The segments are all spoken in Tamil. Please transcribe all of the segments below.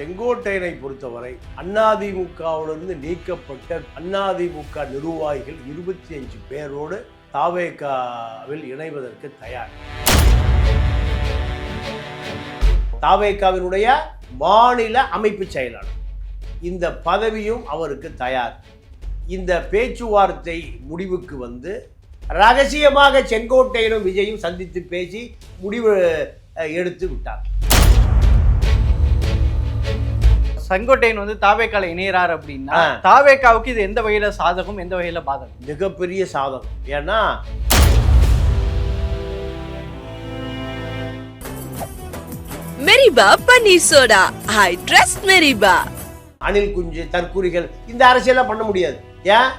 செங்கோட்டையனை பொறுத்தவரை அதிமுகவிலிருந்து நீக்கப்பட்ட அதிமுக நிர்வாகிகள் இருபத்தி அஞ்சு பேரோடு தாவேகாவில் இணைவதற்கு தயார். தாவேகாவினுடைய மாநில அமைப்பு செயலாளர். இந்த பதவியும் அவருக்கு தயார். இந்த பேச்சுவார்த்தை முடிவுக்கு வந்து ரகசியமாக செங்கோட்டையனும் விஜயும் சந்தித்து பேசி முடிவு எடுத்து விட்டார். செங்கோட்டையன் வந்து தாவேக்கால இணையறார் அப்படின்னா. தாவேக்காவுக்கு இது எந்த வகையில சாதகம் எந்த வகையில பாதகம்? மிகப்பெரிய சாதகம். ஏன்னா மெரிபா பன்னீர் சோடா. I trust மெரிபா. அணில் குஞ்சு தற்கூரிகள் இந்த அரசியலாம் பண்ண முடியாது. ஏன்?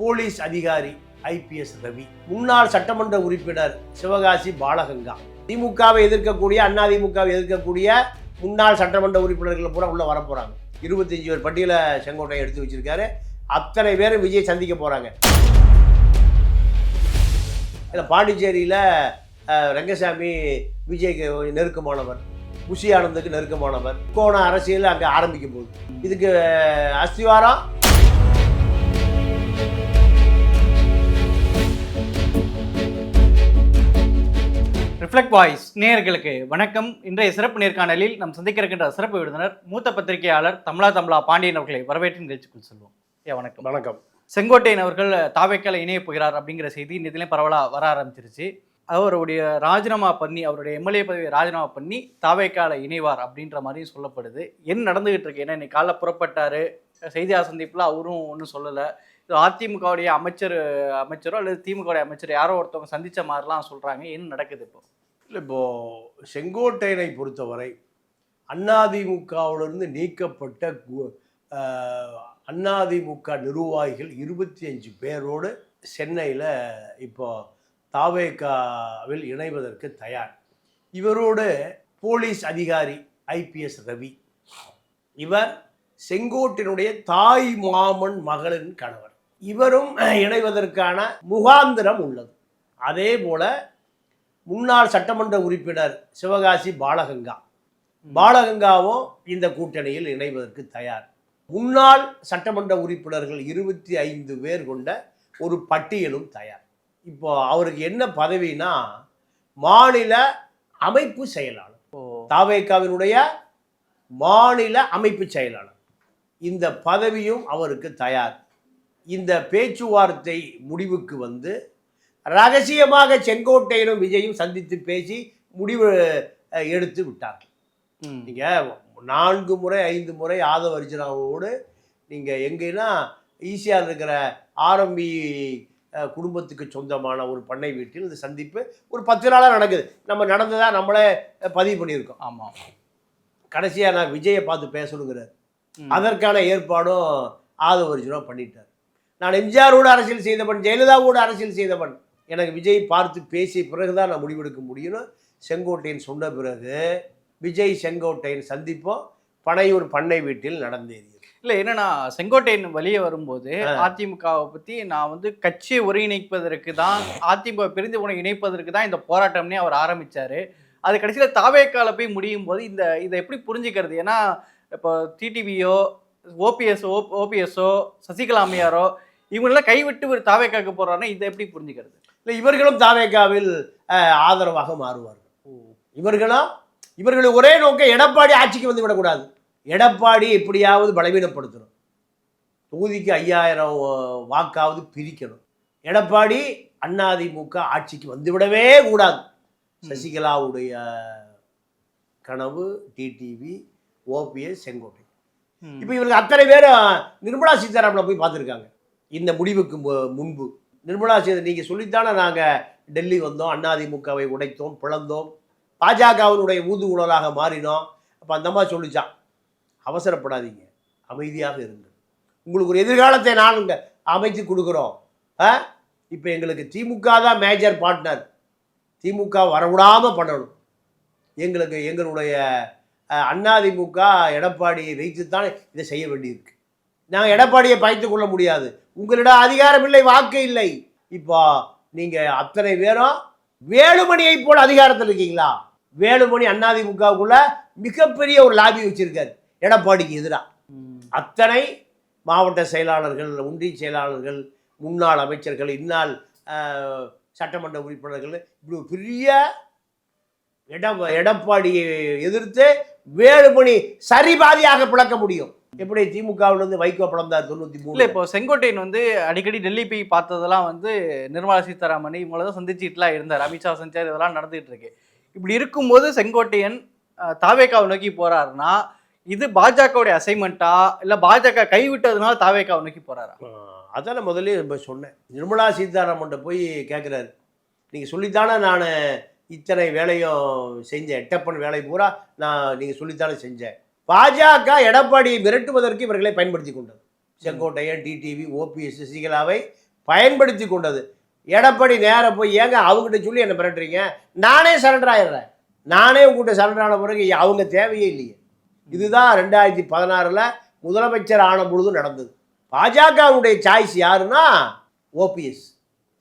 போலீஸ் அதிகாரி ஐபிஎஸ் ரவி. முன்னாள் சட்டமன்ற உறுப்பினர் சிவகாசி பாலகங்கா. திமுகவை எதிர்க்கக்கூடிய அண்ணா திமுகவை எதிர்க்கக்கூடிய முன்னாள் சட்டமன்ற உறுப்பினர்கள் பூரா உள்ளே வர இருபத்தஞ்சி பேர் பட்டியலை செங்கோட்டை எடுத்து வச்சிருக்காரு. அத்தனை பேரும் விஜய் சந்திக்க போறாங்க. இல்லை பாண்டிச்சேரியில் ரங்கசாமி விஜய்க்கு நெருக்கமானவர். புஷி ஆனந்துக்கு நெருக்கமானவர். கோண அரசியல் அங்கே ஆரம்பிக்கும் போது. இதுக்கு அஸ்திவாரம்? ரிஃப்ளெக்ட் வாய்ஸ் நேயர்களுக்கு வணக்கம். இன்றைய சிறப்பு நேர்காணலில் நாம் சந்திக்க இருக்கின்ற சிறப்பு விருந்தினர் மூத்த பத்திரிகையாளர் தமிழா தமிழா பாண்டியன் அவர்களை வரவேற்று நிகழ்ச்சிக்குள் செல்வோம். ஐயா வணக்கம். வணக்கம். செங்கோட்டையன் அவர்கள் தாவேக்கால இணைய போகிறார் அப்படிங்கிற செய்தி இந்த பரவலாக வர ஆரம்பிச்சிருச்சு. அவருடைய ராஜினாமா பண்ணி அவருடைய எம்எல்ஏ பதவியை ராஜினாமா பண்ணி தாவேக்கால இணைவார் அப்படின்ற மாதிரியும் சொல்லப்படுது. என்ன நடந்துகிட்டு இருக்கு? ஏன்னா இன்னைக்கு காலைல புறப்பட்டாரு. செய்தியாளர் சந்திப்பில் அவரும் ஒன்றும் சொல்லலை. இது அதிமுகவுடைய அமைச்சர் அமைச்சரோ அல்லது திமுகவுடைய அமைச்சர் யாரோ ஒருத்தவங்க சந்திச்ச மாதிரிலாம் சொல்றாங்க. என்ன நடக்குது இப்போ? இல்லை இப்போ செங்கோட்டையனை பொறுத்தவரை அதிமுகவிலிருந்து நீக்கப்பட்ட அதிமுக நிர்வாகிகள் இருபத்தி அஞ்சு பேரோடு சென்னையில் இப்போ தாவேகாவில் இணைவதற்கு தயார். இவரோடு போலீஸ் அதிகாரி ஐபிஎஸ் ரவி. இவர் செங்கோட்டினுடைய தாய் மாமன் மகளின் கணவர். இவரும் இணைவதற்கான முகாந்திரம் உள்ளது. அதே போல முன்னாள் சட்டமன்ற உறுப்பினர் சிவகாசி பாலகங்கா. பாலகங்காவும் இந்த கூட்டணியில் இணைவதற்கு தயார். முன்னாள் சட்டமன்ற உறுப்பினர்கள் இருபத்தி ஐந்து பேர் கொண்ட ஒரு பட்டியலும் தயார். இப்போ அவருக்கு என்ன பதவினா மாநில அமைப்பு செயலாளர். தாவேக்காவினுடைய மாநில அமைப்பு செயலாளர். இந்த பதவியும் அவருக்கு தயார். இந்த பேச்சுவார்த்தை முடிவுக்கு வந்து ரகசியமாக செங்கோட்டையனும் விஜயும் சந்தித்து பேசி முடிவு எடுத்து விட்டார் ம். நீங்கள் நான்கு முறை ஐந்து முறை ஆதவ அர்ஜுனாவோடு நீங்கள் எங்கன்னா ஈஸியாக இருக்கிற ஆரம்பி குடும்பத்துக்கு சொந்தமான ஒரு பண்ணை வீட்டில் இந்த சந்திப்பு ஒரு பத்து நாளாக நடக்குது. நம்ம நடந்ததா நம்மளே பதிவு பண்ணியிருக்கோம். ஆமா. கடைசியாக நான் விஜயை பார்த்து பேசணுங்கிறார். அதற்கான ஏற்பாடும் ஆதவ அர்ஜுனா பண்ணிட்டார். நான் எம்ஜிஆரோடு அரசியல் செய்தவன் ஜெயலலிதாவோடு அரசியல் செய்தவன். எனக்கு விஜய் பார்த்து பேசிய பிறகுதான் நான் முடிவெடுக்க முடியும்னு செங்கோட்டையன் சொன்ன பிறகு விஜய் செங்கோட்டையன் சந்திப்போம். பனையூர் பண்ணை வீட்டில் நடந்தேறியது. இல்ல என்னன்னா செங்கோட்டையன் வெளியே வரும்போது. அதிமுகவை பத்தி நான் வந்து கட்சியை ஒருங்கிணைப்பதற்கு தான் அதிமுக பிரிந்து உன இணைப்பதற்கு தான் இந்த போராட்டம்னே அவர் ஆரம்பிச்சாரு. அது கடைசியில தாவேக்கால போய் முடியும் போது இந்த இதை எப்படி புரிஞ்சுக்கிறது? ஏன்னா இப்போ டிடிவியோ ஓபிஎஸ் ஓபிஎஸ்ஓ சசிகலா அம்மையாரோ இவங்களெல்லாம் கைவிட்டு ஒரு தாவேக்காக்கு போறாருன்னா இதை எப்படி புரிஞ்சுக்கிறது? இல்லை இவர்களும் தாவேக்காவில் ஆதரவாக மாறுவார்கள். இவர்களும் இவர்களுடைய ஒரே நோக்கம் எடப்பாடி ஆட்சிக்கு வந்து விடக்கூடாது. எடப்பாடி எப்படியாவது பலவீனப்படுத்தணும். தொகுதிக்கு ஐயாயிரம் வாக்காவது பிரிக்கணும். எடப்பாடி அதிமுக ஆட்சிக்கு வந்துவிடவே கூடாது. சசிகலாவுடைய கனவு டிடிவி ஓபிஎஸ் செங்கோட்டை. இப்போ இவருக்கு அத்தனை பேரும் நிர்மலா சீதாராமனை போய் பார்த்துருக்காங்க. இந்த முடிவுக்கு மு- முன்பு. நிர்மலா சீதன் நீங்கள் சொல்லித்தானே நாங்கள் டெல்லி வந்தோம் அதிமுகவை உடைத்தோம் பிளந்தோம். பாஜகவினுடைய ஊது மாறினோம். அப்போ அந்த அம்மா சொல்லிச்சான் அவசரப்படாதீங்க அமைதியாக இருங்கள். உங்களுக்கு ஒரு எதிர்காலத்தை நாங்கள் அமைத்து கொடுக்குறோம். ஆ? இப்போ எங்களுக்கு திமுக தான் மேஜர் பார்ட்னர் திமுக வரவிடாமல் பண்ணணும். எங்களுக்கு எங்களுடைய அதிமுக எடப்பாடியை வைத்துத்தான் இதை செய்ய வேண்டியிருக்கு. நாங்கள் எடப்பாடியை பயத்து கொள்ள முடியாது. உங்களிடம் அதிகாரம் இல்லை வாக்கு இல்லை. இப்போ நீங்கள் அத்தனை பேரும் வேலுமணியை போல் அதிகாரத்தில் இருக்கீங்களா? வேலுமணி அதிமுகவுக்குள்ள மிகப்பெரிய ஒரு லாபி வச்சிருக்காரு. எடப்பாடிக்கு எதிராக அத்தனை மாவட்ட செயலாளர்கள் ஒன்றிய செயலாளர்கள் முன்னாள் அமைச்சர்கள் இந்நாள் சட்டமன்ற உறுப்பினர்கள் இப்படி ஒரு பெரிய எட எடப்பாடியை எதிர்த்து வேலுமணி சரிபாதியாக பிளக்க முடியும். எப்படி திமுகவிலிருந்து வைகோ பிளந்தார் தொண்ணூத்தி இல்ல மூணு இப்போ செங்கோட்டையன் வந்து அடிக்கடி டெல்லி போய் பார்த்ததெல்லாம் வந்து நிர்மலா சீதாராமன் இவங்கள தான் சந்திச்சுட்டுலாம் இருந்தார். அமித்ஷா சந்திச்சார் இதெல்லாம் நடந்துகிட்டு இருக்கு இப்படி இருக்கும்போது செங்கோட்டையன் தாவேக்காவை நோக்கி போறாருன்னா இது பாஜகவுடைய அசைன்மெண்ட்டா இல்ல பாஜக கைவிட்டதுனால தாவேக்காவை நோக்கி போறாரா? அதான் நான் முதல்ல இப்ப சொன்னேன். நிர்மலா சீதாராமன்ட்ட போய் கேட்குறாரு நீங்கள் சொல்லித்தானே நான் இத்தனை வேலையும் செஞ்சேன். எட்டப்பன் வேலை பூரா நான் நீங்கள் சொல்லித்தானே செஞ்சேன். பாஜக எடப்பாடியை மிரட்டுவதற்கு இவர்களை பயன்படுத்தி கொண்டது. செங்கோட்டையன் டிடிவி ஓபிஎஸ் சசிகலாவை பயன்படுத்தி கொண்டது. எடப்பாடி நேராக போய் ஏங்க அவங்ககிட்ட சொல்லி என்ன மிரட்டுறீங்க? நானே சரண்டர் ஆயிடுறேன். நானே உங்ககிட்ட சரண்டர் ஆன பிறகு அவங்க தேவையே இல்லையே. இதுதான் ரெண்டாயிரத்தி பதினாறில் முதலமைச்சர் ஆன பொழுது நடந்தது. பாஜகவுடைய சாய்ஸ் யாருன்னா ஓபிஎஸ்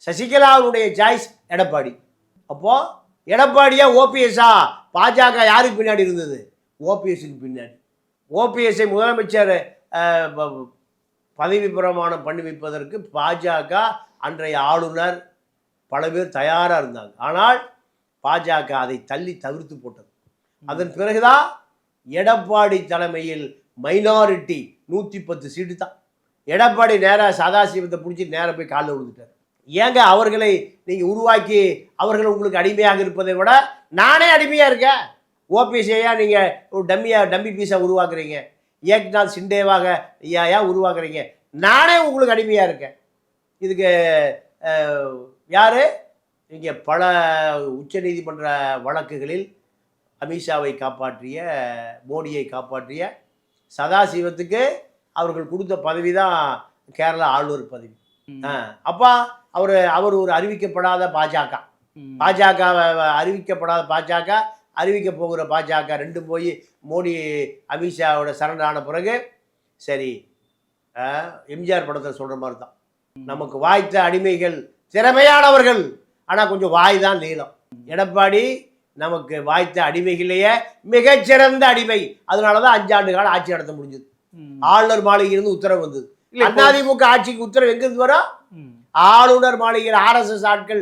சசிகலாவுடைய சாய்ஸ் எடப்பாடி. அப்போது எடப்பாடியா ஓபிஎஸ்ஸா பாஜக யாருக்கு பின்னாடி இருந்தது? ஓபிஎஸ்க்கு பின்னாடி. ஓபிஎஸ்ஐ முதலமைச்சர் பதவி பிரமாணம் பண்ணி வைப்பதற்கு பாஜக அன்றைய ஆளுநர் பல பேர் தயாராக இருந்தாங்க. ஆனால் பாஜக அதை தள்ளி தவிர்த்து போட்டது. அதன் பிறகுதான் எடப்பாடி தலைமையில் மைனாரிட்டி நூற்றி பத்து சீட்டு தான். எடப்பாடி நேராக சதாசிவத்தை பிடிச்சி நேராக போய் காலில் விழுந்துட்டார். ஏங்க அவர்களை நீங்கள் உருவாக்கி அவர்கள் உங்களுக்கு அடிமையாக இருப்பதை விட நானே அடிமையாக இருக்கேன்? ஓபிஎஸ்ஐயா நீங்கள் ஒரு டம்மியாக டம்மி பீஸாக உருவாக்குறீங்க? ஏக்நாத் சிண்டேவாக ஐயா ஏன் உருவாக்குறீங்க? நானே உங்களுக்கு அடிமையாக இருக்கேன். இதுக்கு யார்? இங்கே பல உச்சநீதிமன்ற வழக்குகளில் அமித்ஷாவை காப்பாற்றிய மோடியை காப்பாற்றிய சதாசிவத்துக்கு அவர்கள் கொடுத்த பதவி தான் கேரளா ஆளுநர் பதவி. அப்பா அவர் அவர் ஒரு அறிவிக்கப்படாத பாஜக. பாஜக அறிவிக்கப்படாத பாஜக அறிவிக்க போகிற பாஜக ரெண்டும் போய் மோடி அமித்ஷாவோட சரண் ஆன பிறகு சரி எம்ஜிஆர் படத்தில் சொல்கிற மாதிரி தான் நமக்கு வாய்த்த அடிமைகள் திறமையானவர்கள். ஆனால் கொஞ்சம் வாய் தான் நீளம். எடப்பாடி நமக்கு வாய்த்த அடிமைகளையே மிகச்சிறந்த அடிமை. அதனால தான் அஞ்சாண்டு காலம் ஆட்சி நடத்த முடிஞ்சது. ஆளுநர் மாளிகையிலிருந்து உத்தரவு வந்தது. அதிமுக ஆட்சிக்கு உத்தரவு எங்கிருந்து வரும். ஆளுநர் மாளிகையில் ஆர்எஸ்எஸ் ஆட்கள்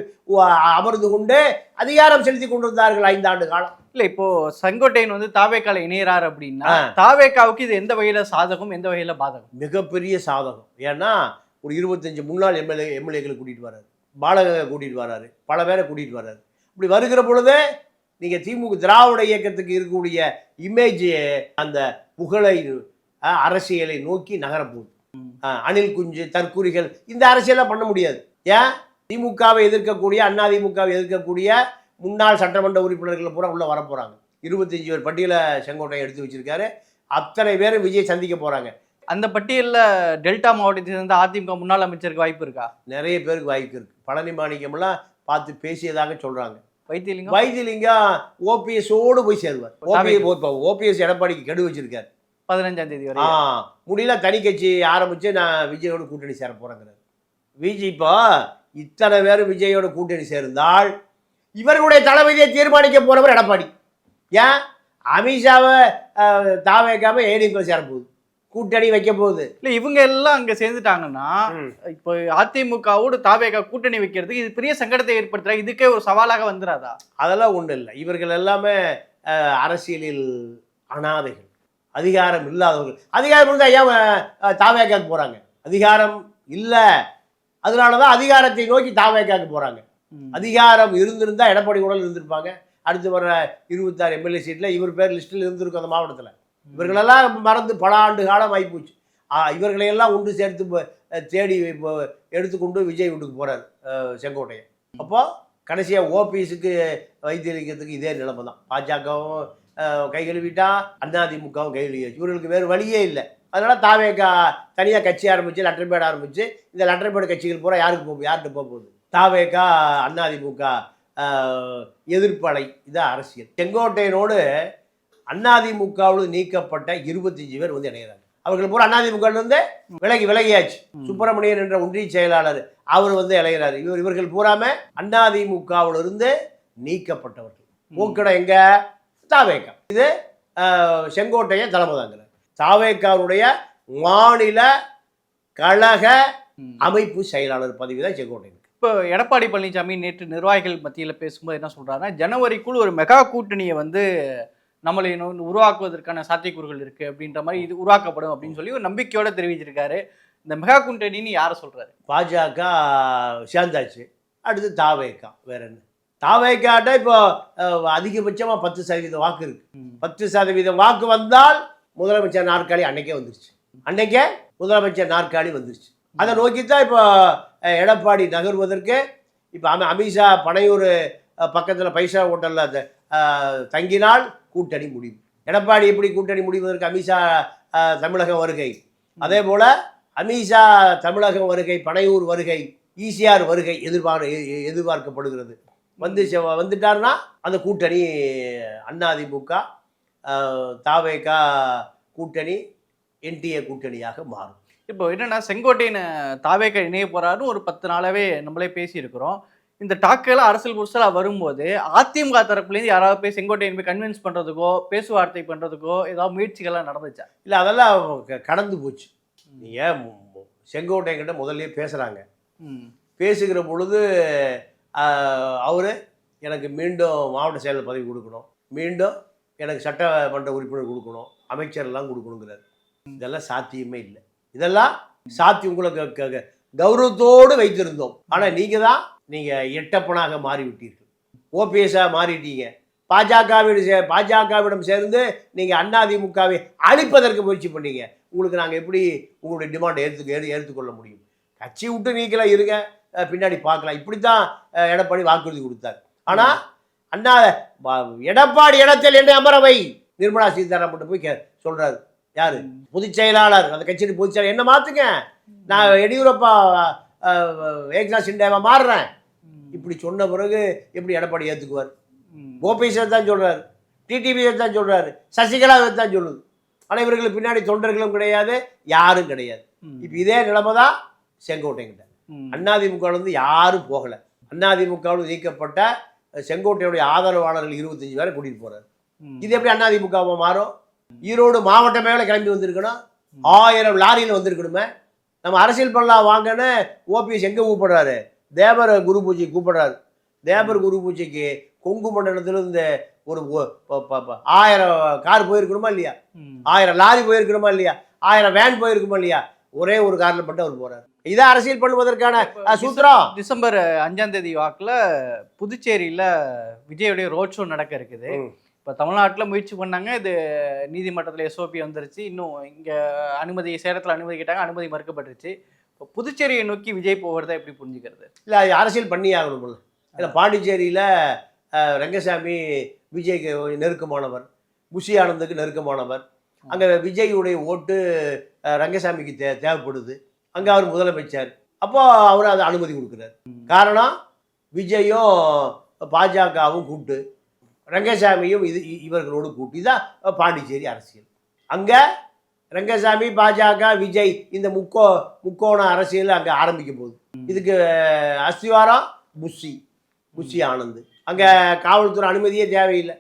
அமர்ந்து கொண்டு அதிகாரம் செலுத்தி கொண்டிருந்தார்கள் ஐந்தாண்டு காலம். இல்ல இப்போ செங்கோட்டையன் வந்து தாவேக்கால இணையறாரு அப்படின்னா. தாவேக்காவுக்கு இது எந்த வகையில சாதகம் எந்த வகையில பாதகம்? மிகப்பெரிய சாதகம். ஏன்னா ஒரு இருபத்தஞ்சு முன்னாள் எம்எல்ஏ எம்எல்ஏக்களை கூட்டிகிட்டு வராரு பாலகங்களை கூட்டிகிட்டு வராரு பல பேரை கூட்டிகிட்டு வராரு இப்படி வருகிற பொழுது நீங்கள் திமுக திராவிட இயக்கத்துக்கு இருக்கக்கூடிய இமேஜ் அந்த புகழை அரசியலை நோக்கி நகரப்போகுது. அணில் குஞ்சு தற்குறிகள் இந்த அரசியலாம் பண்ண முடியாது. ஏன்? திமுகவை எதிர்க்கக்கூடிய அண்ணா திமுகவை எதிர்க்கக்கூடிய முன்னாள் சட்டமன்ற உறுப்பினர்கள் பூரா உள்ள வர போறாங்க இருபத்தஞ்சு பேர் பட்டியலை செங்கோட்டையை எடுத்து வச்சிருக்காரு. அத்தனை பேரும் விஜய் சந்திக்க போறாங்க. அந்த பட்டியல்ல டெல்டா மாவட்டத்தை சேர்ந்த அதிமுக முன்னாள் அமைச்சருக்கு வாய்ப்பு இருக்கா? நிறைய பேருக்கு வாய்ப்பு இருக்கு. பழனி மாணிக்கம்லாம் பார்த்து பேசியதாக சொல்றாங்க. வைத்தியலிங்கம் வைத்திலிங்கம் ஓபிஎஸோடு போய் சேருவார். தாவே- ஓபிஎஸ் எடப்பாடிக்கு கெடு வச்சிருக்காரு. பதினஞ்சாம் தேதி வரை ஆ முடியல தனி கட்சி ஆரம்பிச்சு நான் விஜயோட கூட்டணி சேர போறேங்கிறார். விஜய் இப்போ இத்தனை பேர் விஜயோட கூட்டணி சேர்ந்தால் இவர்களுடைய தளபதியை தீர்மானிக்க போறவர் எடப்பாடி. ஏன்? அமித்ஷாவை அஹ், தாவேக்காம ஏடிஎம்கே சேர போகுது? கூட்டணி வைக்க போகுது. இல்ல இவங்க எல்லாம் அங்க சேர்ந்துட்டாங்கன்னா இப்போ அதிமுகவோடு தாவேகா கூட்டணி வைக்கிறதுக்கு இது பெரிய சங்கடத்தை ஏற்படுத்துறா இதுக்கே ஒரு சவாலாக வந்துராதா? அதெல்லாம் ஒன்றும் இல்லை. இவர்கள் எல்லாமே அரசியலில் அனாதைகள். அதிகாரம் இல்லாதவர்கள். அதிகாரம் இருந்தால் ஏன் அஹ், தாவேக்காக்கு போகிறாங்க அதிகாரம் இல்லை. அதனால தான் அதிகாரத்தை நோக்கி தாவேக்காக்கு போகிறாங்க. அதிகாரம் இருந்திருந்தா எடப்பாடி கூட இருந்திருப்பாங்க. அடுத்து வர இருபத்தாறு எம்எல்ஏ சீட்டில் இவர் பேர் லிஸ்ட்டில் இருந்திருக்கும் அந்த மாவட்டத்தில். இவர்களெல்லாம் மறந்து பல ஆண்டு காலம் ஆகிப்போச்சு இவர்களையெல்லாம் ஒன்று சேர்த்து தேடி இப்போ எடுத்துக்கொண்டு விஜய் வீட்டுக்கு போகிறார் செங்கோட்டையன். அப்போ கடைசியாக ஓபிஎஸ்க்கு வைத்தியலிங்கத்துக்கு இதே நிலைமை தான் பாஜகவும் கை கழுவிட்டா அதிமுகவும் கை கழுவியாச்சு இவர்களுக்கு வேறு வழியே இல்லை. அதனால தாவேக்கா தனியாக கட்சி ஆரம்பிச்சு லட்டர்பேட் ஆரம்பிச்சு இந்த லட்டர்பேட் கட்சிகள் பூரா யாருக்கு போகும் யார்கிட்ட போக போகுது? தாவேக்கா அதிமுக ஆஹ், எதிர்ப்பு அலை இதான் அரசியல். செங்கோட்டையனோடு அதிமுகவோடு நீக்கப்பட்ட இருபத்தஞ்சு பேர் வந்து இணைகிறாங்க. அவர்கள் பூரா அதிமுக இருந்து விலகி விலகியாச்சு. சுப்பிரமணியன் என்ற ஒன்றிய செயலாளர் அவர் வந்து இளைகிறார் இவர் இவர்கள் பூராம அதிமுகவில் இருந்து நீக்கப்பட்டவர்கள். போக்கிடம் எங்க? தாவேக்கா இது செங்கோட்டையன் தலைமை தாங்கிறார் தாவேக்காருடைய மாநில கழக. அமைப்பு செயலாளர் பதவி தான் செங்கோட்டையனுக்கு இப்போ எடப்பாடி பழனிசாமி நேற்று நிர்வாகிகள் மத்தியில் பேசும்போது என்ன சொல்றாருன்னா ஜனவரிக்குள் ஒரு மெகா கூட்டணியை வந்து நம்மளை உருவாக்குவதற்கான சாத்தியக்கூறுகள் இருக்கு அப்படின்ற மாதிரி இது உருவாக்கப்படும் அப்படின்னு சொல்லி ஒரு நம்பிக்கையோட தெரிவிச்சிருக்காரு. இந்த மெகா கூட்டணின்னு யாரை சொல்றாரு? பாஜக சேர்ந்தாச்சு. அடுத்து தாவேக்கா வேற என்ன? தாவேக்காட்ட இப்போ அதிகபட்சமாக பத்து சதவீதம் வாக்கு இருக்கு. பத்து சதவீதம் வாக்கு வந்தால் முதலமைச்சர் நாற்காலி அன்னைக்கே வந்துருச்சு. அன்னைக்கே முதலமைச்சர் நாற்காலி வந்துருச்சு. அதை நோக்கி தான் இப்போ எடப்பாடி நகர்வதற்கு இப்போ அமி அமித்ஷா பனையூர் பக்கத்தில் பைசா ஹோட்டலில் தங்கினால் கூட்டணி முடிவு. எடப்பாடி எப்படி கூட்டணி முடிவதற்கு அமித்ஷா தமிழகம் வருகை? அதே போல் அமித்ஷா தமிழகம் வருகை பனையூர் வருகை ஈசிஆர் வருகை எதிர்பார்க்க எ- எ- எதிர்பார்க்கப்படுகிறது. வந்து வந்துட்டாருன்னா அந்த கூட்டணி அதிமுக தாவேகா கூட்டணி என்டிஏ கூட்டணியாக மாறும். இப்போ என்னன்னா செங்கோட்டையன் தாவேக்க இணைய போறாருன்னு ஒரு பத்து நாளாவே நம்மளே பேசியிருக்கிறோம். இந்த டாக்கெல்லாம் அரசியல் புதுசாக வரும்போது அதிமுக தரப்புலேருந்து யாராவது போய் செங்கோட்டையன் போய் கன்வின்ஸ் பண்றதுக்கோ பேச்சுவார்த்தை பண்றதுக்கோ ஏதாவது முயற்சிகள்லாம் நடந்துச்சா? இல்லை அதெல்லாம் கடந்து போச்சு. நீங்கள் செங்கோட்டையன்கிட்ட முதல்லயே பேசுகிறாங்க பேசுகிற பொழுது அவர் எனக்கு மீண்டும் மாவட்ட செயலர் பதவி கொடுக்கணும். மீண்டும் எனக்கு சட்டமன்ற உறுப்பினர் கொடுக்கணும். அமைச்சர்லாம் கொடுக்கணுங்கிறார். இதெல்லாம் சாத்தியமே இல்லை. இதெல்லாம் சாத்தியம் உங்களுக்கு க- கௌரவத்தோடு வைத்திருந்தோம். ஆனால் நீங்கள் தான் நீங்கள் எட்டப்பனாக மாறிவிட்டீர்கள் ஓபிஎஸ்ஸாக மாறிட்டீங்க. பாஜகவிடம் சே பாஜகவிடம் சேர்ந்து நீங்கள் அதிமுகவை அழிப்பதற்கு முயற்சி பண்ணீங்க. உங்களுக்கு நாங்கள் எப்படி உங்களுடைய டிமாண்டை ஏற்று ஏற்று ஏற்றுக்கொள்ள முடியும்? கட்சி விட்டு நீக்கலாம் இருங்க. பின்னாடி பார்க்கலாம். இப்படி தான் எடப்பாடி வாக்குறுதி கொடுத்தார். ஆனால் அண்ணா எடப்பாடி இடத்தில் என்னை அமரவை. நிர்மலா சீதாராமன் போய் கே சொல்கிறாரு யாரு? பொதுச் செயலாளர். அந்த கட்சியின் பொதுச் செயலாளர். என்ன மாத்துங்க? நான் எடியூரப்பா ஏக்நாத் சிண்டேவா மாறுறேன். இப்படி சொன்ன பிறகு எப்படி எடப்பாடி ஏற்றுக்குவார். ஓபிஎஸ் தான் சொல்றாரு. டிடிவி தான் சொல்றாரு. சசிகலா தான் சொல்லுது. ஆனால் இவர்களுக்கு பின்னாடி தொண்டர்களும் கிடையாது யாரும் கிடையாது. இப்போ இதே நிலைமை தான் செங்கோட்டைங்கிட்ட. அதிமுக வந்து யாரும் போகல. அதிமுகவில் நீக்கப்பட்ட செங்கோட்டையுடைய ஆதரவாளர்கள் இருபத்தஞ்சு பேரை கூட்டிட்டு போறாரு. ம். இது எப்படி அதிமுகவா மாறும்? ஈரோடு மாவட்ட மேல கிளம்பி வந்திருக்கணும். ஆயிரம் லாரியில் வந்திருக்கணுமே. நம்ம அரசியல் பண்ணலாம் வாங்கன்னு ஓபிஎஸ் எங்க கூப்பிடுறாரு? தேவர் குரு பூஜை கூப்பிடுறாரு. தேவர் குரு பூஜைக்கு கொங்கு மண்டலத்துல இந்த ஒரு ஆயிரம் கார் போயிருக்கணுமா இல்லையா. ஆயிரம் லாரி போயிருக்கணுமா இல்லையா? ஆயிரம் வேன் போயிருக்குமா இல்லையா? ஒரே ஒரு காரில் மட்டும் அவர் போறாரு. இதான் அரசியல் பண்ணுவதற்கான சூத்திரம்? டிசம்பர் அஞ்சாம் தேதி வாக்குல புதுச்சேரியில விஜயோடைய ரோட் ஷோ நடக்க இருக்குது. இப்போ தமிழ்நாட்டில் முயற்சி பண்ணாங்க. இது நீதிமன்றத்தில் எஸ்ஓபி வந்துருச்சு. இன்னும் இங்கே அனுமதி சேலத்தில் அனுமதி கேட்டாங்க. அனுமதி மறுக்கப்பட்டுருச்சு. இப்போ புதுச்சேரியை நோக்கி விஜய் போகிறத எப்படி புரிஞ்சுக்கிறது? இல்லை அது அரசியல் பண்ணி ஆகணும்ல இல்லை பாண்டிச்சேரியில் ரங்கசாமி விஜய்க்கு நெருக்கமானவர் புஷி ஆனந்துக்கு நெருக்கமானவர். அங்கே விஜயுடைய ஓட்டு ரங்கசாமிக்கு தே தேவைப்படுது. அங்கே அவர் முதலமைச்சர். அப்போ அவர் அதை அனுமதி கொடுக்குறாரு. காரணம் விஜயும் பாஜகவும் கூட்டு. ரங்கசாமியும் இது இவர்களோடு கூட்டு இதான் பாண்டிச்சேரி அரசியல். அங்கே ரங்கசாமி பாஜக விஜய் இந்த முக்கோ முக்கோண அரசியல் அங்கே ஆரம்பிக்க போகுது. இதுக்கு அஸ்திவாரம் புஷி புஷி ஆனந்த். அங்கே காவல்துறை அனுமதியே தேவையில்லை.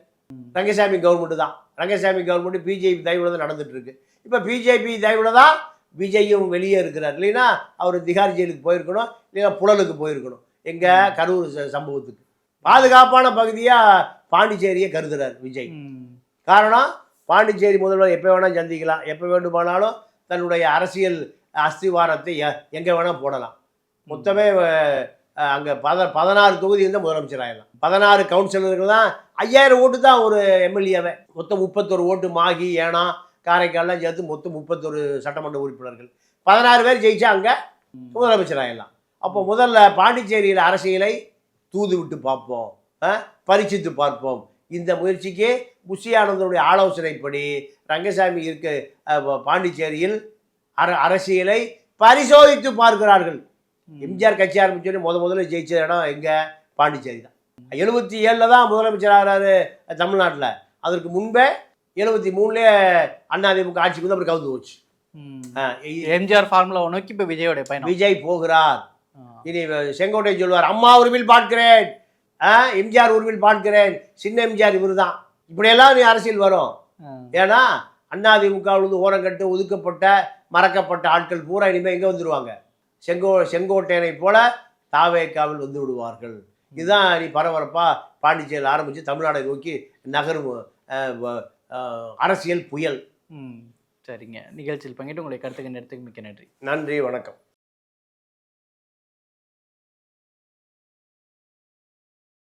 ரங்கசாமி கவர்மெண்ட் தான். ரங்கசாமி கவர்மெண்ட் பிஜேபி தயவுல தான் நடந்துட்டு இருக்கு இப்போ பிஜேபி தயவுல தான் விஜயும் வெளியே இருக்கிறார். இல்லைன்னா அவர் திகார் ஜெயிலுக்கு போயிருக்கணும் இல்லைன்னா புழலுக்கு போயிருக்கணும். எங்க கரூர் சம்பவத்துக்கு. பாதுகாப்பான பகுதியாக பாண்டிச்சேரியை கருதுறார் விஜய். காரணம் பாண்டிச்சேரி முதல்வர் எப்போ வேணால் சந்திக்கலாம். எப்போ வேண்டுமானாலும் தன்னுடைய அரசியல் அஸ்திவாரத்தை எங்கே வேணால் போடலாம். மொத்தமே அங்கே பத பதினாறு தொகுதி இருந்தால் முதலமைச்சர் ஆயிடலாம். பதினாறு கவுன்சிலர்கள் தான் ஐயாயிரம் ஓட்டு தான் ஒரு எம்எல்ஏவே. மொத்தம் முப்பத்தொரு ஓட்டு மாகி ஏனா காரைக்கால்லாம் சேர்த்து மொத்தம் முப்பத்தொரு சட்டமன்ற உறுப்பினர்கள். பதினாறு பேர் ஜெயிச்சா அங்கே முதலமைச்சர் ஆயிடலாம். அப்போ முதல்ல பாண்டிச்சேரியில் அரசியலை தூது விட்டு பார்ப்போம். அஹ், பரீட்சித்து பார்ப்போம். இந்த முயற்சிக்கு புஷி ஆனந்தனுடைய ஆலோசனைப்படி ரங்கசாமி இருக்க பாண்டிச்சேரியில் அர அரசியலை பரிசோதித்து பார்க்கிறார்கள். எம்ஜிஆர் கட்சி ஆரம்பிச்சோடனே முத முதல்ல ஜெயிச்ச இடம் எங்க பாண்டிச்சேரி தான். எழுபத்தி ஏழில் தான் முதலமைச்சர் ஆகிறாரு தமிழ்நாட்டில். அதற்கு முன்பே எழுபத்தி மூணுலேயே அதிமுக ஆட்சிக்கு வந்து அப்புறம் கவுந்து போச்சு. எம்ஜிஆர் ஃபார்முலா நோக்கி இப்போ விஜயோடைய பயணம். விஜய் போகிறார். இனி செங்கோட்டை சொல்வார் அம்மா உரிமையில் பார்க்கிறேன். எம்ஜிஆர் உரிமையில் பார்க்கிறேன். சின்ன எம்ஜிஆர் இவர் தான் இப்படியெல்லாம் நீ அரசியல் வரும். ஏன்னா அதிமுகவிலிருந்து ஓரங்கட்டு ஒதுக்கப்பட்ட மறக்கப்பட்ட ஆட்கள் பூரா இனிமேல் எங்கே வந்துடுவாங்க செங்கோ செங்கோட்டையனை போல தாவேக்காவில் வந்து விடுவார்கள். இதுதான் நீ பரபரப்பாக பாண்டிச்சேரியில் ஆரம்பித்து தமிழ்நாடை நோக்கி நகரும் அரசியல் புயல். சரிங்க. நிகழ்ச்சியில் பங்கிட்டு உங்களுடைய கருத்துக்கு நேரத்துக்கு மிக்க நன்றி. நன்றி வணக்கம்.